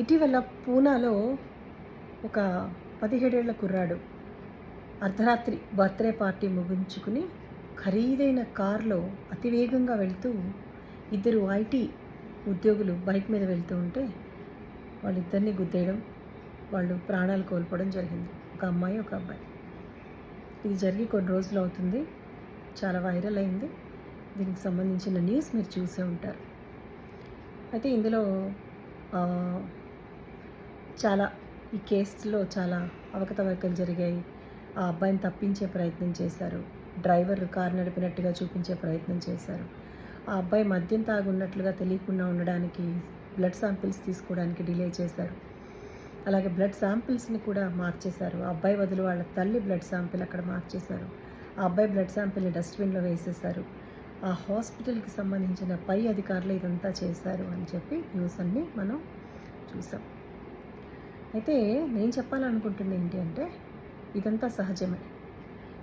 ఇటీవల పూనాలో ఒక పదిహేడేళ్ళ కుర్రాడు అర్ధరాత్రి బర్త్డే పార్టీ ముగించుకుని ఖరీదైన కారులో అతివేగంగా వెళ్తూ ఇద్దరు ఐటీ ఉద్యోగులు బైక్ మీద వెళ్తూ ఉంటే వాళ్ళిద్దరిని గుద్దేయడం వాళ్ళు ప్రాణాలు కోల్పోవడం జరిగింది. ఒక అమ్మాయి ఒక అబ్బాయి. ఇది జరిగి కొన్ని రోజులు అవుతుంది. చాలా వైరల్ అయింది. దీనికి సంబంధించిన న్యూస్ మీరు చూసే ఉంటారు. అయితే ఇందులో చాలా ఈ కేసులో చాలా అవకతవకలు జరిగాయి. ఆ అబ్బాయిని తప్పించే ప్రయత్నం చేశారు. డ్రైవర్ కారు నడిపినట్టుగా చూపించే ప్రయత్నం చేశారు. ఆ అబ్బాయి మద్యం తాగున్నట్లుగా తెలియకుండా ఉండడానికి బ్లడ్ శాంపిల్స్ తీసుకోవడానికి డిలే చేశారు. అలాగే బ్లడ్ శాంపిల్స్ని కూడా మార్చేశారు. ఆ అబ్బాయి బదులు వాళ్ళ తల్లి బ్లడ్ శాంపిల్ అక్కడ మార్చేశారు. ఆ అబ్బాయి బ్లడ్ శాంపిల్ని డస్ట్బిన్లో వేసేశారు. ఆ హాస్పిటల్కి సంబంధించిన పై అధికారులు ఇదంతా చేశారు అని చెప్పి న్యూస్ అన్ని మనం చూసాం. అయితే నేను చెప్పాలనుకుంటుంది ఏంటి అంటే ఇదంతా సహజమే.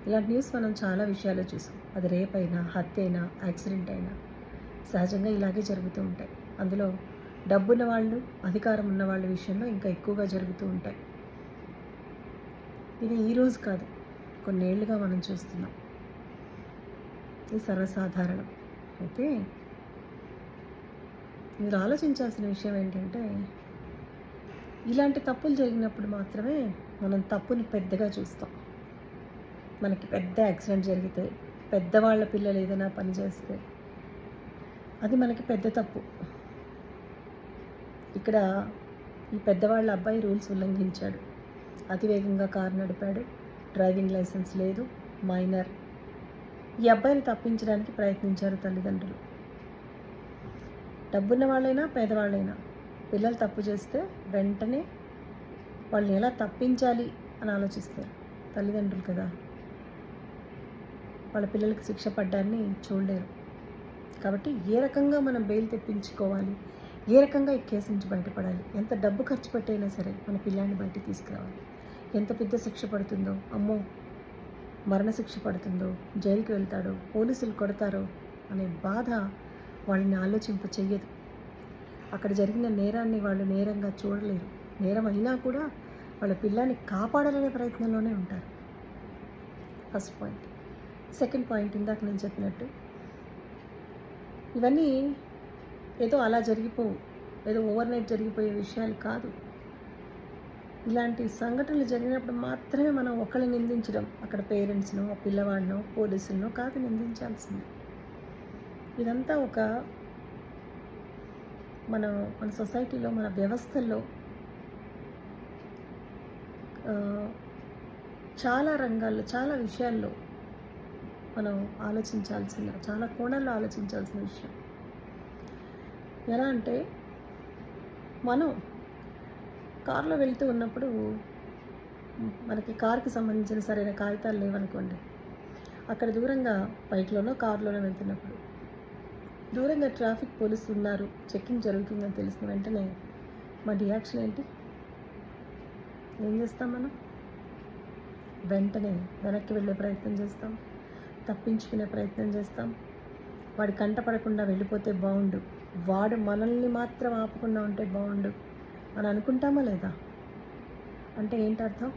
ఇలాంటి న్యూస్ మనం చాలా విషయాలు చూసాం. అది రేప్ అయినా హత్య అయినా యాక్సిడెంట్ అయినా సహజంగా ఇలాగే జరుగుతూ ఉంటాయి. అందులో డబ్బున్న వాళ్ళు అధికారం ఉన్న వాళ్ళ విషయంలో ఇంకా ఎక్కువగా జరుగుతూ ఉంటాయి. ఇది ఈరోజు కాదు కొన్నేళ్ళుగా మనం చూస్తున్నాం. ఇది సర్వసాధారణం. అయితే మీరు ఆలోచించాల్సిన విషయం ఏంటంటే ఇలాంటి తప్పులు జరిగినప్పుడు మాత్రమే మనం తప్పుని పెద్దగా చూస్తాం. మనకి పెద్ద యాక్సిడెంట్ జరిగితే పెద్దవాళ్ళ పిల్లలు ఏదైనా పని చేస్తే అది మనకి పెద్ద తప్పు. ఇక్కడ ఈ పెద్దవాళ్ళ అబ్బాయి రూల్స్ ఉల్లంఘించాడు. అతివేగంగా కారు నడిపాడు. డ్రైవింగ్ లైసెన్స్ లేదు. మైనర్. ఈ అబ్బాయిని తప్పించడానికి ప్రయత్నించారు తల్లిదండ్రులు. డబ్బున్న వాళ్ళైనా పేదవాళ్ళైనా. పిల్లలు తప్పు చేస్తే వెంటనే వాళ్ళని ఎలా తప్పించాలి అని ఆలోచిస్తారు తల్లిదండ్రులు కదా. వాళ్ళ పిల్లలకి శిక్ష పడ్డాన్ని చూడలేరు. కాబట్టి ఏ రకంగా మనం బెయిల్ తెప్పించుకోవాలి? ఏ రకంగా ఈ కేసు నుంచి బయటపడాలి? ఎంత డబ్బు ఖర్చు పెట్టైనా సరే మన పిల్లాన్ని బయటికి తీసుకురావాలి. ఎంత పెద్ద శిక్ష పడుతుందో? అమ్మో! మరణశిక్ష పడుతుందో? జైలుకి వెళ్తాడో? పోలీసులు కొడతారో? అనే బాధ వాళ్ళని ఆలోచింప చెయ్యదు అక్కడ జరిగిన నేరాన్ని వాళ్ళు నేరంగా చూడలేరు. నేరం అయినా కూడా వాళ్ళ పిల్లాన్ని కాపాడాలనే ప్రయత్నంలోనే ఉంటారు. ఫస్ట్ పాయింట్ సెకండ్ పాయింట్ ఇందాక నేను చెప్పినట్టు. ఇవన్నీ ఏదో అలా జరిగిపోవు. ఏదో ఓవర్ నైట్ జరిగిపోయే విషయాలు కాదు. ఇలాంటి సంఘటనలు జరిగినప్పుడు మాత్రమే మనం ఒకళ్ళని నిందించడం అక్కడ పేరెంట్స్నో పిల్లవాడినో పోలీసులనో కాదు నిందించాల్సింది. ఇదంతా ఒక మన మన సొసైటీలో మన వ్యవస్థల్లో చాలా రంగాల్లో చాలా విషయాల్లో మనం ఆలోచించాల్సిన చాలా కోణాల్లో ఆలోచించాల్సిన విషయం. ఎలా అంటే మనం కారులో వెళ్తూ ఉన్నప్పుడు మనకి కారుకి సంబంధించిన సరైన కాగితాలు లేవనుకోండి అక్కడ దూరంగా బైక్లోనో కారులోనో వెళ్తున్నప్పుడు దూరంగా ట్రాఫిక్ పోలీసులు ఉన్నారు. చెక్కింగ్ జరుగుతుందని తెలిసిన వెంటనే మా రియాక్షన్ ఏంటి? ఏం చేస్తాం మనం? వెంటనే వెనక్కి వెళ్ళే ప్రయత్నం చేస్తాం. తప్పించుకునే ప్రయత్నం చేస్తాం. వాడి కంట పడకుండా వెళ్ళిపోతే బాగుండు. వాడు మనల్ని మాత్రం ఆపకుండా ఉంటే బాగుండు. అని అనుకుంటామా లేదా? అంటే ఏంటి అర్థం?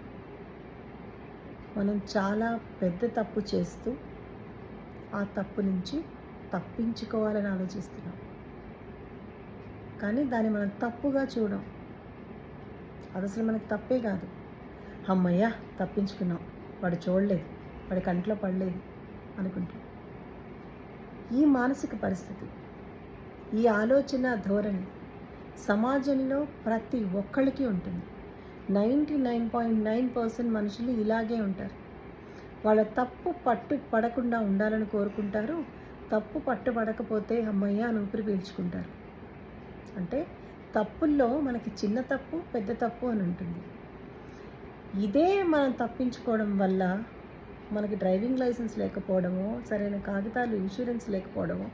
మనం చాలా పెద్ద తప్పు చేస్తూ ఆ తప్పు నుంచి తప్పించుకోవాలని ఆలోచిస్తున్నాం. కానీ దాన్ని మనం తప్పుగా చూడం. అది అసలు మనకు తప్పే కాదు. అమ్మయ్యా తప్పించుకున్నాం. వాడు చూడలేదు. వాడి కంట్లో పడలేదు అనుకుంటాం. ఈ మానసిక పరిస్థితి ఈ ఆలోచన ధోరణి సమాజంలో ప్రతి ఒక్కళ్ళకి ఉంటుంది. Ninety nine point nine percent మనుషులు ఇలాగే ఉంటారు. వాళ్ళ తప్పు పట్టు పడకుండా ఉండాలని కోరుకుంటారు. తప్పు పట్టు పడకపోతే అమ్మయ్య అని ఊపిరి పీల్చుకుంటారు. అంటే తప్పుల్లో మనకి చిన్న తప్పు పెద్ద తప్పు అని ఉంటుంది. ఇదే మనం తప్పించుకోవడం వల్ల మనకి డ్రైవింగ్ లైసెన్స్ లేకపోవడమో సరైన కాగితాలు ఇన్సూరెన్స్ లేకపోవడమో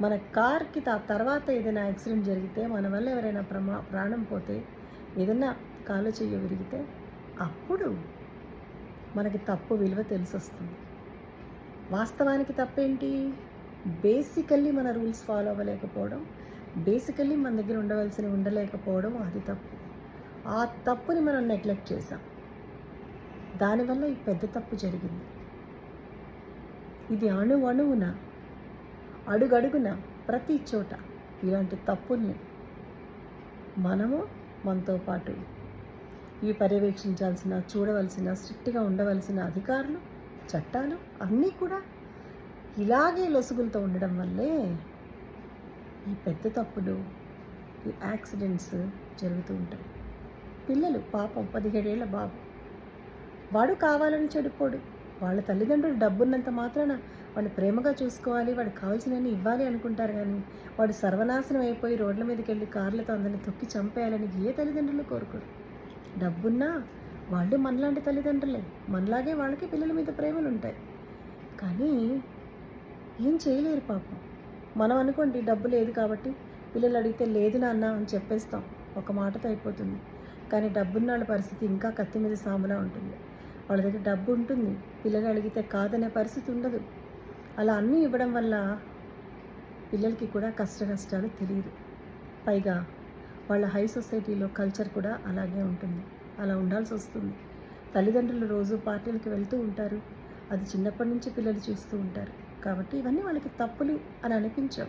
మన కార్కి ఆ తర్వాత ఏదైనా యాక్సిడెంట్ జరిగితే మన వల్ల ఎవరైనా ప్రమా ప్రాణం పోతే ఏదైనా కాలు చెయ్యి విరిగితే అప్పుడు మనకి తప్పు విలువ తెలిసొస్తుంది. వాస్తవానికి తప్పేంటి? బేసికల్లీ మన రూల్స్ ఫాలో అవ్వలేకపోవడం బేసికల్లీ మన దగ్గర ఉండవలసిన ఉండలేకపోవడం అది తప్పు. ఆ తప్పుని మనం నెగ్లెక్ట్ చేసాం దానివల్ల ఈ పెద్ద తప్పు జరిగింది. ఇది అణు అణువున అడుగడుగున ప్రతి చోట ఇలాంటి తప్పుల్ని మనము మనతో పాటు ఇవి పర్యవేక్షించాల్సిన చూడవలసిన స్ట్రిక్ట్గా ఉండవలసిన అధికారులు చట్టాలు అన్నీ కూడా ఇలాగే లొసుగులతో ఉండడం వల్లే ఈ పెద్ద తప్పులు ఈ యాక్సిడెంట్స్ జరుగుతూ ఉంటాయి. పిల్లలు పాపం పదిహేడేళ్ళ బాబు. వాడు కావాలని చెడిపోడు. వాళ్ళ తల్లిదండ్రులు డబ్బున్నంత మాత్రాన వాడిని ప్రేమగా చూసుకోవాలి వాడికి కావాల్సినవన్నీ ఇవ్వాలి అనుకుంటారు కానీ వాడు సర్వనాశనం అయిపోయి రోడ్ల మీదకి వెళ్ళి కార్లతో అందరిని తొక్కి చంపేయాలని ఏ తల్లిదండ్రులు కోరుకోరు. డబ్బున్నా వాళ్ళు మనలాంటి తల్లిదండ్రులే. మనలాగే వాళ్ళకి పిల్లల మీద ప్రేమలు ఉంటాయి కానీ ఏం చేయలేరు పాపం. మనం అనుకోండి డబ్బు లేదు కాబట్టి పిల్లలు అడిగితే లేదు నాన్న అని చెప్పేస్తాం. ఒక మాటతో అయిపోతుంది. కానీ డబ్బున్న వాళ్ళ పరిస్థితి ఇంకా కత్తి మీద సాములా ఉంటుంది. వాళ్ళ దగ్గర డబ్బు ఉంటుంది. పిల్లలు అడిగితే కాదనే పరిస్థితి ఉండదు. అలా అన్నీ ఇవ్వడం వల్ల పిల్లలకి కూడా కష్ట నష్టాలు తెలియదు. పైగా వాళ్ళ హై సొసైటీలో కల్చర్ కూడా అలాగే ఉంటుంది. అలా ఉండాల్సి వస్తుంది. తల్లిదండ్రులు రోజు పార్టీలకు వెళ్తూ ఉంటారు. అది చిన్నప్పటి నుంచి పిల్లలు చూస్తూ ఉంటారు. కాబట్టి ఇవన్నీ వాళ్ళకి తప్పులు అని అనిపించవు.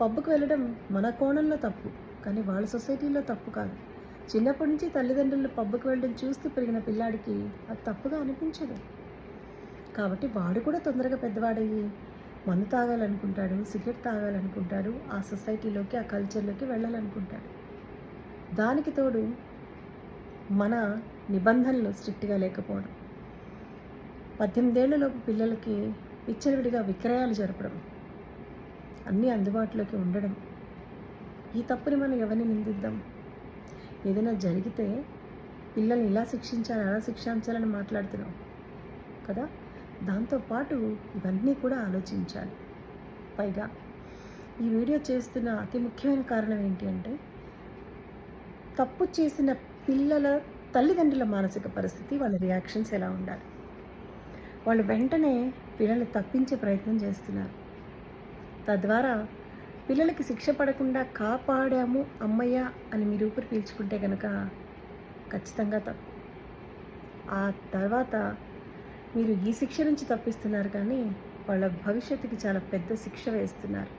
పబ్బుకు వెళ్ళడం మన కోణంలో తప్పు కానీ వాళ్ళ సొసైటీలో తప్పు కాదు. చిన్నప్పటి నుంచి తల్లిదండ్రులు పబ్బుకు వెళ్ళడం చూస్తూ పెరిగిన పిల్లాడికి అది తప్పుగా అనిపించదు. కాబట్టి వాడు కూడా తొందరగా పెద్దవాడయ్యి మందు తాగాలనుకుంటాడు సిగరెట్ తాగాలనుకుంటాడు ఆ సొసైటీలోకి ఆ కల్చర్లోకి వెళ్ళాలనుకుంటాడు. దానికి తోడు మన నిబంధనలు స్ట్రిక్ట్గా లేకపోవడం. పద్దెనిమిదేళ్ళలోపు పిల్లలకి విచ్చలవిడిగా విక్రయాలు జరపడం అన్నీ అందుబాటులోకి ఉండడం ఈ తప్పుని మనం ఎవరిని నిందిద్దాం? ఏదైనా జరిగితే పిల్లల్ని ఇలా శిక్షించాలి అలా శిక్షించాలని మాట్లాడుతున్నాం కదా? దాంతోపాటు ఇవన్నీ కూడా ఆలోచించాలి. పైగా ఈ వీడియో చేస్తున్న అతి ముఖ్యమైన కారణం ఏంటి అంటే తప్పు చేసిన పిల్లల తల్లిదండ్రుల మానసిక పరిస్థితి వాళ్ళ రియాక్షన్స్ ఎలా ఉండాలి? వాళ్ళు వెంటనే పిల్లల్ని తప్పించే ప్రయత్నం చేస్తున్నారు. తద్వారా పిల్లలకి శిక్ష పడకుండా కాపాడాము అమ్మయ్య అని మీరు ఊపిరి పీల్చుకుంటే కనుక ఖచ్చితంగా తప్పు. ఆ తర్వాత మీరు ఈ శిక్ష నుంచి తప్పిస్తున్నారు కానీ వాళ్ళ భవిష్యత్తుకి చాలా పెద్ద శిక్ష వేస్తున్నారు.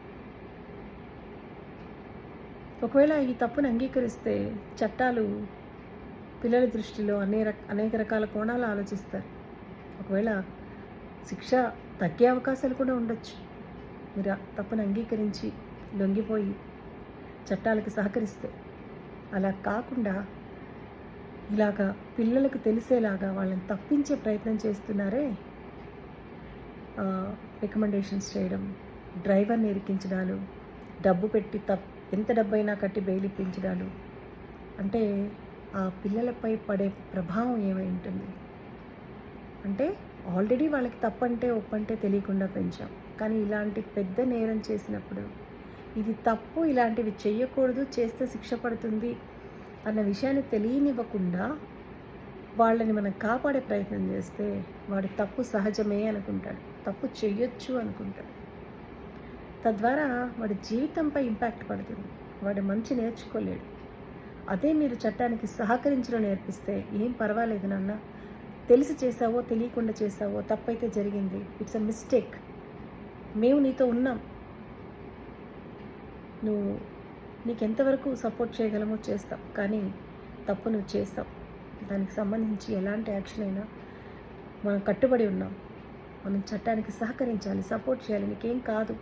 ఒకవేళ ఈ తప్పును అంగీకరిస్తే చట్టాలు పిల్లల దృష్టిలో అనే అనేక రకాల కోణాలు ఆలోచిస్తారు. ఒకవేళ శిక్ష తగ్గే అవకాశాలు కూడా ఉండొచ్చు. మీరు తప్పును అంగీకరించి లొంగిపోయి చట్టాలకు సహకరిస్తే. అలా కాకుండా ఇలాగా పిల్లలకు తెలిసేలాగా వాళ్ళని తప్పించే ప్రయత్నం చేస్తున్నారే రికమెండేషన్స్ చేయడం డ్రైవర్ని ఇరికించడాలు డబ్బు పెట్టి తప్ ఎంత డబ్బైనా కట్టి బెయిల్ ఇప్పించడాలు. అంటే ఆ పిల్లలపై పడే ప్రభావం ఏమై ఉంటుంది? అంటే ఆల్రెడీ వాళ్ళకి తప్పంటే ఒప్పంటే తెలియకుండా పెంచాం. కానీ ఇలాంటి పెద్ద నేరం చేసినప్పుడు ఇది తప్పు ఇలాంటివి చేయకూడదు చేస్తే శిక్ష పడుతుంది అన్న విషయాన్ని తెలియనివ్వకుండా వాళ్ళని మనం కాపాడే ప్రయత్నం చేస్తే వాడు తప్పు సహజమే అనుకుంటాడు తప్పు చేయొచ్చు అనుకుంటాడు. తద్వారా వాడి జీవితంపై ఇంపాక్ట్ పడుతుంది వాడు మంచి నేర్చుకోలేడు. అదే మీరు చట్టానికి సహకరించడం నేర్పిస్తే ఏం పర్వాలేదు నాన్న. తెలిసి చేసావో తెలియకుండా చేసావో తప్పైతే జరిగింది. ఇట్స్ అ మిస్టేక్ మేము నీతో ఉన్నాం. నువ్వు నీకు ఎంతవరకు సపోర్ట్ చేయగలమో చేస్తాం. కానీ తప్పు నువ్వు చేస్తావు దానికి సంబంధించి ఎలాంటి యాక్షన్ అయినా మనం కట్టుబడి ఉన్నాం. మనం చట్టానికి సహకరించాలి సపోర్ట్ చేయాలి. నీకేం కాదు.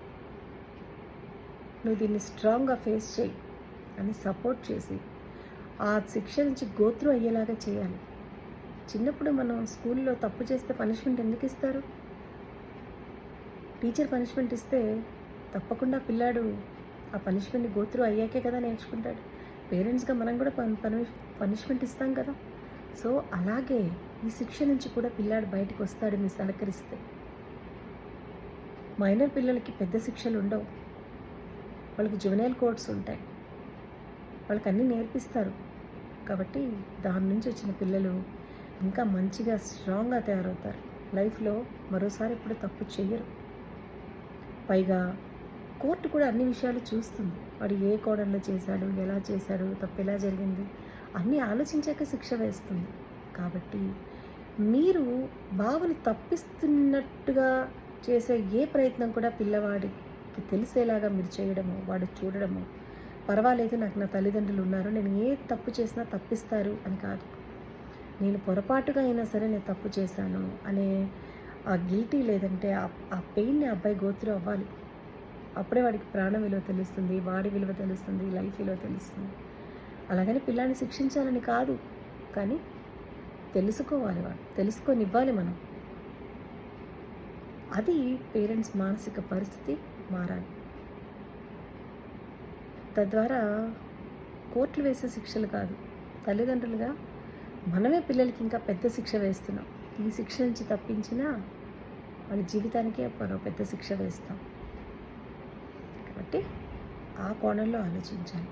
నువ్వు దీన్ని స్ట్రాంగ్గా ఫేస్ చేయి. అని సపోర్ట్ చేసి ఆ శిక్ష నుంచి గోత్రం అయ్యేలాగా చేయాలి. చిన్నప్పుడు మనం స్కూల్లో తప్పు చేస్తే పనిష్మెంట్ ఎందుకు ఇస్తారు? టీచర్ పనిష్మెంట్ ఇస్తే తప్పకుండా పిల్లాడు ఆ పనిష్మెంట్ని గోత్రు అయ్యాకే కదా నేర్చుకుంటాడు. పేరెంట్స్గా మనం కూడా పన్ పని పనిష్మెంట్ ఇస్తాం కదా. సో అలాగే ఈ శిక్ష నుంచి కూడా పిల్లాడు బయటకు వస్తాడు మీరు సహకరిస్తే మైనర్ పిల్లలకి పెద్ద శిక్షలు ఉండవు. వాళ్ళకి జువెనైల్ కోడ్స్ ఉంటాయి. వాళ్ళకి అన్నీ నేర్పిస్తారు. కాబట్టి దాని నుంచి వచ్చిన పిల్లలు ఇంకా మంచిగా స్ట్రాంగ్గా తయారవుతారు. లైఫ్లో మరోసారి ఎప్పుడు తప్పు చేయరు పైగా కోర్టు కూడా అన్ని విషయాలు చూస్తుంది. వాడు ఏ కోణంలో చేశాడు ఎలా చేశాడు తప్పు ఎలా జరిగింది అన్నీ ఆలోచించాక శిక్ష వేస్తుంది. కాబట్టి మీరు బావని తప్పిస్తున్నట్టుగా చేసే ఏ ప్రయత్నం కూడా పిల్లవాడికి తెలిసేలాగా మీరు చేయడము వాడు చూడడము పర్వాలేదు నాకు నా తల్లిదండ్రులు ఉన్నారు నేను ఏ తప్పు చేసినా తప్పిస్తారు అని కాదు. నేను పొరపాటుగా అయినా సరే నేను తప్పు చేశాను అనే ఆ గిల్టీ లేదంటే ఆ- ఆ పెయిన్ని ఆ అబ్బాయి గోత్రు అవ్వాలి. అప్పుడే వాడికి ప్రాణం విలువ తెలుస్తుంది వాడి విలువ తెలుస్తుంది లైఫ్ విలువ తెలుస్తుంది. అలాగని పిల్లాన్ని శిక్షించాలని కాదు కానీ తెలుసుకోవాలి వాడు తెలుసుకొనివ్వాలి మనం. అది పేరెంట్స్ మానసిక పరిస్థితి మారాలి. తద్వారా కోర్టులు వేసే శిక్షలు కాదు తల్లిదండ్రులుగా మనమే పిల్లలకి ఇంకా పెద్ద శిక్ష వేస్తున్నాం. ఈ శిక్ష నుంచి తప్పించినా మన జీవితానికే మరో పెద్ద శిక్ష వేస్తాం. కాబట్టి ఆ కోణంలో ఆలోచించాలి.